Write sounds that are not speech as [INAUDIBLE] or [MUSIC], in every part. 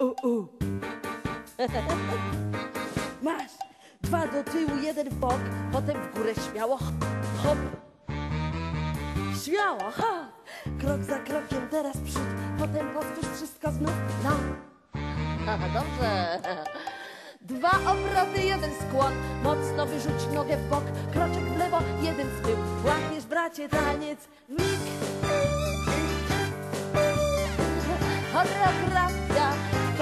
u, u. [LAUGHS] Masz. Dwa do tyłu, jeden w bok, potem w górę śmiało. Hop. Śmiało, ha. Krok za krokiem, teraz przód, potem powtórz wszystko znów. No. [LAUGHS] Dobrze. Dwa obroty, jeden skłon, mocno wyrzuć nogę w bok, kroczek w lewo, jeden w tył. Łapiesz, bracie, taniec, w mig.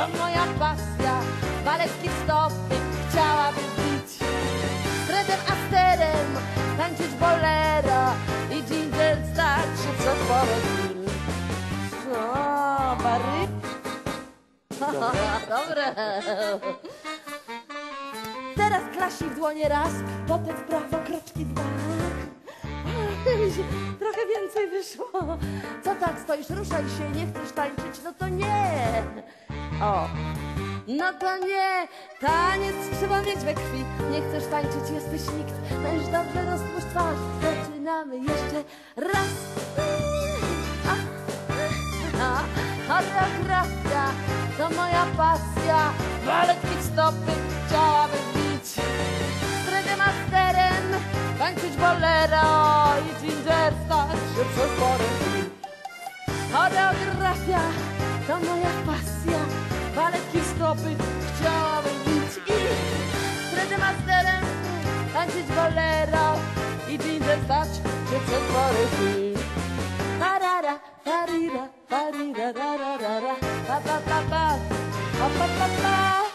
To moja pasja, baletki stopy chciałabym bić. Z Fredem Asterem tańczyć bolero i ginger stać się porę dni. O, bary. Dobre. Teraz klaśnij w dłonie raz, potem w prawo kroczki dwa. [LAUGHS] Trochę więcej wyszło. Co tak stoisz? Ruszaj się, nie chcesz tańczyć? No to nie. O. No to nie. Taniec trzeba mieć we krwi. Nie chcesz tańczyć, jesteś nikt. Już dobrze rozpuść twarz. Zaczynamy jeszcze raz. A, a, choreografia to moja pasja. Baletki w stopy chciałabym bić. Z Fredem Asterem tańczyć bolero i ginger stać się przez porę. Choreografia to moja pasja. Baletki stopy chciałabym bić i z Fredem Asterem tańczyć bolero i ginger stać się przez dni. Parara, parira, parira, ra, ra, ra, ra, pa, pa, pa, pa, pa, pa, pa, pa.